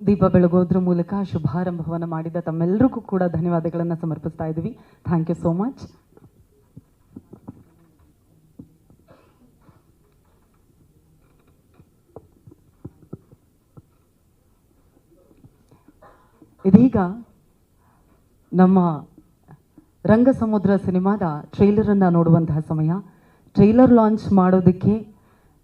ದೀಪ ಬೆಳಗೋದ್ರ ಮೂಲಕ ಶುಭಾರಂಭವನ್ನು ಮಾಡಿದ ತಮ್ಮೆಲ್ಲರಿಗೂ ಕೂಡ ಧನ್ಯವಾದಗಳನ್ನು ಸಮರ್ಪಿಸ್ತಾ ಇದ್ದೀವಿ. ಥ್ಯಾಂಕ್ ಯು ಸೋ ಮಚ್ ಇದೀಗ ನಮ್ಮ ರಂಗಸಮುದ್ರ ಸಿನಿಮಾದ ಟ್ರೈಲರನ್ನು ನೋಡುವಂತಹ ಸಮಯ. ಟ್ರೈಲರ್ ಲಾಂಚ್ ಮಾಡೋದಕ್ಕೆ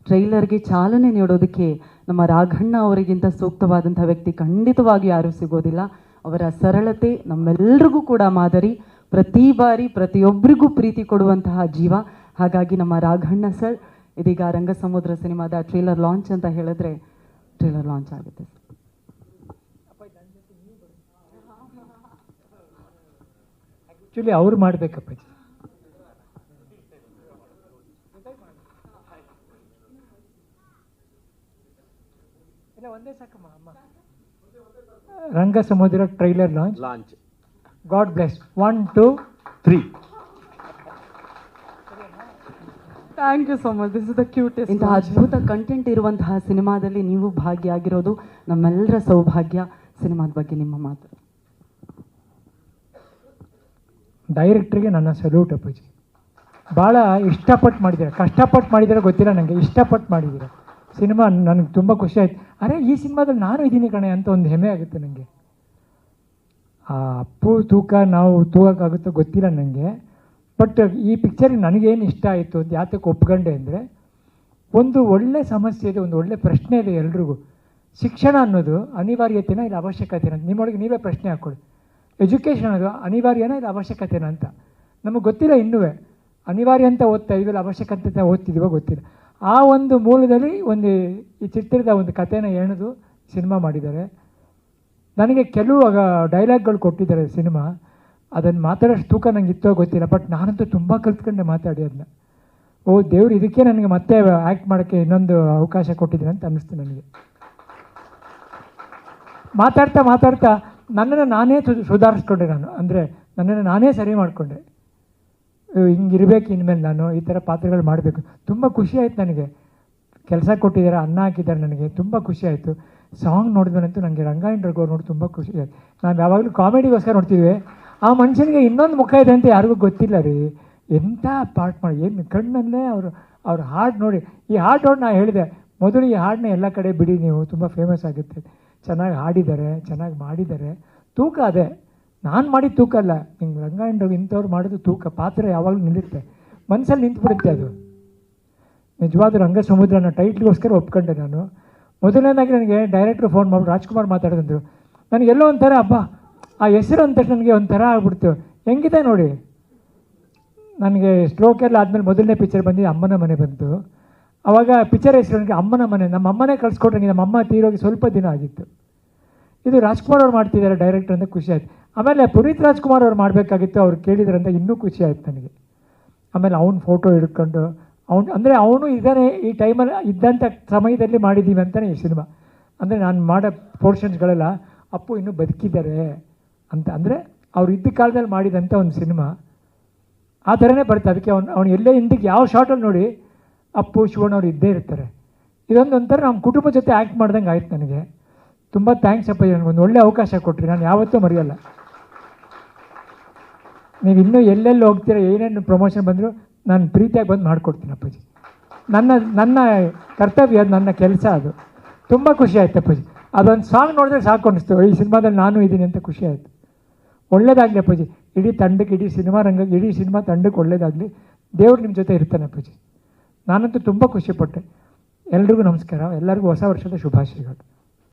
ಟ್ರೈಲರ್ಗೆ ಚಾಲನೆ ನೀಡೋದಕ್ಕೆ ನಮ್ಮ ರಾಘಣ್ಣ ಅವರಿಗಿಂತ ಸೂಕ್ತವಾದಂಥ ವ್ಯಕ್ತಿ ಖಂಡಿತವಾಗಿ ಯಾರೂ ಸಿಗೋದಿಲ್ಲ. ಅವರ ಸರಳತೆ ನಮ್ಮೆಲ್ಲರಿಗೂ ಕೂಡ ಮಾದರಿ. ಪ್ರತಿ ಬಾರಿ ಪ್ರತಿಯೊಬ್ಬರಿಗೂ ಪ್ರೀತಿ ಕೊಡುವಂತಹ ಜೀವ. ಹಾಗಾಗಿ ನಮ್ಮ ರಾಘಣ್ಣ ಸರ್, ಇದೀಗ ರಂಗಸಮುದ್ರ ಸಿನಿಮಾದ ಟ್ರೈಲರ್ ಲಾಂಚ್ ಅಂತ ಹೇಳಿದ್ರೆ ಟ್ರೈಲರ್ ಲಾಂಚ್ ಆಗುತ್ತೆ ಆ್ಯಕ್ಚುಲಿ ಅವ್ರು ಮಾಡಬೇಕಪ್ಪಾಜಿ. ಒಂದೇ ಸಾಕಮ್ಮ ಅಮ್ಮ. Ranga Samudra trailer launch launch God bless one two three thank you so much this is the cutest ಇಂತಹ ಅದ್ಭುತ ಕಂಟೆಂಟ್ ಇರುವಂತಹ ಸಿನಿಮಾದಲ್ಲಿ ನೀವು ಭಾಗಿಯಾಗಿರೋದು ನಮ್ಮೆಲ್ಲರ ಸೌಭಾಗ್ಯ ಸಿನಿಮಾದ ಬಗ್ಗೆ ನಿಮ್ಮ ಮಾತು. ಡೈರೆಕ್ಟ್ರಿಗೆ ನನ್ನ ಸಲ್ಯೂಟ್ ಅಪ್ಪಾಜಿ. ಭಾಳ ಇಷ್ಟಪಟ್ಟು ಮಾಡಿದ್ದೀರ. ಕಷ್ಟಪಟ್ಟು ಮಾಡಿದ್ದೀರ ಗೊತ್ತಿಲ್ಲ ನನಗೆ ಇಷ್ಟಪಟ್ಟು ಮಾಡಿದ್ದೀರ. ಸಿನಿಮಾ ನನಗೆ ತುಂಬ ಖುಷಿ ಆಯ್ತು. ಅರೆ, ಈ ಸಿನಿಮಾದಲ್ಲಿ ನಾನು ಇದ್ದೀನಿ ಕಣೆ ಅಂತ ಒಂದು ಹೆಮ್ಮೆ ಆಗುತ್ತೆ ನನಗೆ ಆ ಅಪ್ಪು ತೂಕ ನಾವು ತೂಗಕ್ಕಾಗುತ್ತೋ ಗೊತ್ತಿಲ್ಲ ನನಗೆ ಬಟ್ ಈ ಪಿಕ್ಚರಿಗೆ ನನಗೇನು ಇಷ್ಟ ಆಯಿತು ಅಂತ ಯಾತಕ್ಕೆ ಒಪ್ಕೊಂಡೆ ಅಂದರೆ, ಒಂದು ಒಳ್ಳೆ ಸಮಸ್ಯೆ ಇದೆ ಒಂದು ಒಳ್ಳೆ ಪ್ರಶ್ನೆ ಇದೆ ಎಲ್ರಿಗೂ. ಶಿಕ್ಷಣ ಅನ್ನೋದು ಅನಿವಾರ್ಯತೆನ ಇಲ್ಲ ಅವಶ್ಯಕತೆನ ನಿಮ್ಮೊಳಗೆ ನೀವೇ ಪ್ರಶ್ನೆ ಹಾಕ್ಕೊಳ್ಳಿ ಎಜುಕೇಷನ್ ಅನ್ನೋದು ಅನಿವಾರ್ಯನ ಇಲ್ಲ ಅವಶ್ಯಕತೆನ ಅಂತ. ನಮಗೆ ಗೊತ್ತಿಲ್ಲ ಇನ್ನೂ ಅನಿವಾರ್ಯ ಅಂತ ಓದ್ತಾ ಇದೀವಲ್ಲ, ಅವಶ್ಯಕತೆ ಅಂತ ಓದ್ತಿದ್ದೀವೋ ಗೊತ್ತಿಲ್ಲ. ಆ ಒಂದು ಮೂಲದಲ್ಲಿ ಒಂದು ಈ ಚಿತ್ರದ ಒಂದು ಕಥೆನ ಎಣೆದು ಸಿನಿಮಾ ಮಾಡಿದ್ದಾರೆ. ನನಗೆ ಕೆಲವು ಡೈಲಾಗ್ಗಳು ಕೊಟ್ಟಿದ್ದಾರೆ ಸಿನಿಮಾ. ಅದನ್ನು ಮಾತಾಡೋಷ್ಟು ತೂಕ ನನಗೆ ಇತ್ತೋ ಗೊತ್ತಿಲ್ಲ, ಬಟ್ ನಾನಂತೂ ತುಂಬ ಕಲ್ತ್ಕೊಂಡೆ ಮಾತಾಡಿ ಅದನ್ನ ಓ ದೇವ್ರು, ಇದಕ್ಕೆ ನನಗೆ ಮತ್ತೆ ಆ್ಯಕ್ಟ್ ಮಾಡೋಕ್ಕೆ ಇನ್ನೊಂದು ಅವಕಾಶ ಕೊಟ್ಟಿದ್ದೀನಿ ಅಂತ ಅನ್ನಿಸ್ತು ನನಗೆ. ಮಾತಾಡ್ತಾ ಮಾತಾಡ್ತಾ ನನ್ನನ್ನು ನಾನೇ ಸುಧಾರಿಸ್ಕೊಂಡೆ ನಾನು. ಅಂದರೆ ನನ್ನನ್ನು ನಾನೇ ಸರಿ ಮಾಡಿಕೊಂಡೆ. ಹಿಂಗಿರ್ಬೇಕು ಇನ್ಮೇಲೆ ನಾನು, ಈ ಥರ ಪಾತ್ರಗಳು ಮಾಡಬೇಕು. ತುಂಬ ಖುಷಿ ಆಯ್ತು ನನಗೆ. ಕೆಲಸ ಕೊಟ್ಟಿದ್ದಾರೆ, ಅನ್ನ ಹಾಕಿದ್ದಾರೆ ನನಗೆ. ತುಂಬ ಖುಷಿ ಆಯಿತು. ಸಾಂಗ್ ನೋಡಿದ್ಮೇಲಂತೂ ನನಗೆ ರಂಗಾಯಣ ರಘು ನೋಡಿ ತುಂಬ ಖುಷಿ ಆಯಿತು. ನಾವು ಯಾವಾಗಲೂ ಕಾಮಿಡಿಗೋಸ್ಕರ ನೋಡ್ತೀವಿ ಆ ಮನುಷ್ಯನಿಗೆ ಇನ್ನೊಂದು ಮುಖ ಇದೆ ಅಂತ ಯಾರಿಗೂ ಗೊತ್ತಿಲ್ಲ ರೀ. ಎಂಥ ಪಾರ್ಟ್ ಮಾಡಿ, ಏನು ಕಣ್ಣಲ್ಲೇ ಅವರು, ಅವ್ರ ಹಾಡು ನೋಡಿ. ಈ ಹಾಡು ನೋಡಿ ನಾನು ಹೇಳಿದೆ, ಮೊದಲು ಈ ಹಾಡನ್ನ ಎಲ್ಲ ಕಡೆ ಬಿಡಿ ನೀವು, ತುಂಬ ಫೇಮಸ್ ಆಗುತ್ತೆ ಚೆನ್ನಾಗಿ ಹಾಡಿದ್ದಾರೆ, ಚೆನ್ನಾಗಿ ಮಾಡಿದ್ದಾರೆ. ತೂಕ ಅದೇ. ನಾನು ಮಾಡಿದ ತೂಕ ಅಲ್ಲ. ಹಿಂಗೆ ರಂಗಾಯಣ ರಘು ಇಂಥವ್ರು ಮಾಡಿದ್ರು ತೂಕ ಪಾತ್ರ ಯಾವಾಗಲೂ ನಿಲ್ಲುತ್ತೆ ಮನಸ್ಸಲ್ಲಿ ನಿಂತ್ಬಿಡುತ್ತೆ ಅದು. ನಿಜವಾದ ರಂಗ ಸಮುದ್ರನ ಟೈಟ್ಲಿಗೋಸ್ಕರ ಒಪ್ಕೊಂಡೆ ನಾನು. ಮೊದಲನೇದಾಗಿ ನನಗೆ ಡೈರೆಕ್ಟ್ರು ಫೋನ್ ಮಾಡಿ ರಾಜ್ಕುಮಾರ್ ಮಾತಾಡಿದ್ರು. ನನಗೆಲ್ಲೋ ಒಂಥರ ಹಬ್ಬ ಆ ಹೆಸರು ಅಂತ ನನಗೆ ಒಂಥರ ಆಗ್ಬಿಡ್ತು. ಹೆಂಗಿದೆ ನೋಡಿ? ನನಗೆ ಸ್ಟ್ರೋಕ್ ಎಲ್ಲ ಆದಮೇಲೆ ಮೊದಲನೇ ಪಿಕ್ಚರ್ ಬಂದಿದ್ದು ಅಮ್ಮನ ಮನೆ ಬಂತು. ಆವಾಗ ಪಿಕ್ಚರ್ ಹೆಸರು ನನಗೆ ಅಮ್ಮನ ಮನೆ. ನಮ್ಮ ಅಮ್ಮನೇ ಕಳ್ಸ್ಕೊಟ್ರಂಗೆ ನಮ್ಮ ಅಮ್ಮ ತೀರೋಗಿ ಸ್ವಲ್ಪ ದಿನ ಆಗಿತ್ತು. ಇದು ರಾಜ್ಕುಮಾರ್ ಅವ್ರು ಮಾಡ್ತಿದ್ದಾರೆ ಡೈರೆಕ್ಟರ್ ಅಂತ ಖುಷಿ ಆಯ್ತು. ಆಮೇಲೆ ಪುನೀತ್ ರಾಜ್ಕುಮಾರ್ ಅವ್ರು ಮಾಡಬೇಕಾಗಿತ್ತು, ಅವ್ರು ಕೇಳಿದ್ರಂತ, ಇನ್ನೂ ಖುಷಿ ಆಯ್ತು ನನಗೆ. ಆಮೇಲೆ ಅವ್ನ ಫೋಟೋ ಹಿಡ್ಕೊಂಡು, ಅವ್ನು, ಅಂದರೆ ಅವನು ಇದ್ದಾನೆ ಈ ಟೈಮಲ್ಲಿ ಇದ್ದಂಥ ಸಮಯದಲ್ಲಿ ಮಾಡಿದ್ದೀವಿ ಅಂತಲೇ ಈ ಸಿನಿಮಾ ಅಂದರೆ ನಾನು ಮಾಡೋ ಪೋರ್ಷನ್ಸ್ಗಳೆಲ್ಲ ಅಪ್ಪು ಇನ್ನೂ ಬದುಕಿದ್ದಾರೆ ಅಂತ, ಅಂದರೆ ಅವ್ರು ಇದ್ದ ಕಾಲದಲ್ಲಿ ಮಾಡಿದಂಥ ಒಂದು ಸಿನಿಮಾ ಆ ಥರನೇ ಬರುತ್ತೆ. ಅದಕ್ಕೆ ಅವ್ನು ಅವ್ನು ಎಲ್ಲೇ ಹಿಂದಕ್ಕೆ ಯಾವ ಶಾರ್ಟಲ್ಲಿ ನೋಡಿ, ಅಪ್ಪು, ಶಿವಣ್ಣ ಅವ್ರು ಇದ್ದೇ ಇರ್ತಾರೆ. ಇದೊಂದು ಒಂಥರ ನಮ್ಮ ಕುಟುಂಬ ಜೊತೆ ಆ್ಯಕ್ಟ್ ಮಾಡ್ದಂಗೆ ಆಯ್ತು ನನಗೆ. ತುಂಬ ಥ್ಯಾಂಕ್ಸ್ ಅಪ್ಪ ನನಗೆ ಒಂದು ಒಳ್ಳೆ ಅವಕಾಶ ಕೊಟ್ಟರಿ ನಾನು ಯಾವತ್ತೂ ಮರೆಯಲ್ಲ. ನೀವು ಇನ್ನೂ ಎಲ್ಲೆಲ್ಲಿ ಹೋಗ್ತೀರ, ಏನೇನು ಪ್ರಮೋಷನ್ ಬಂದರೂ ನಾನು ಪ್ರೀತಿಯಾಗಿ ಬಂದು ಮಾಡಿಕೊಡ್ತೀನಿ ಅಪ್ಪಾಜಿ. ನನ್ನ ನನ್ನ ಕರ್ತವ್ಯ ಅದು ನನ್ನ ಕೆಲಸ ಅದು. ತುಂಬ ಖುಷಿ ಆಯ್ತು ಅಪ್ಪಾಜಿ. ಅದೊಂದು ಸಾಂಗ್ ನೋಡಿದ್ರೆ ಸಾಕು ಅನ್ನಿಸ್ತು ಈ ಸಿನಿಮಾದಲ್ಲಿ ನಾನು ಇದ್ದೀನಿ ಅಂತ ಖುಷಿ ಆಯಿತು. ಒಳ್ಳೇದಾಗಲಿ ಅಪ್ಪಾಜಿ. ಇಡೀ ತಂಡಕ್ಕೆ, ಇಡೀ ಸಿನಿಮಾ ರಂಗ, ಇಡೀ ಸಿನಿಮಾ ತಂಡಕ್ಕೆ ಒಳ್ಳೇದಾಗಲಿ. ದೇವ್ರು ನಿಮ್ಮ ಜೊತೆ ಇರ್ತಾನೆ ಅಪ್ಪಾಜಿ. ನಾನಂತೂ ತುಂಬ ಖುಷಿಪಟ್ಟೆ. ಎಲ್ರಿಗೂ ನಮಸ್ಕಾರ. ಎಲ್ಲರಿಗೂ ಹೊಸ ವರ್ಷದ ಶುಭಾಶಯಗಳು.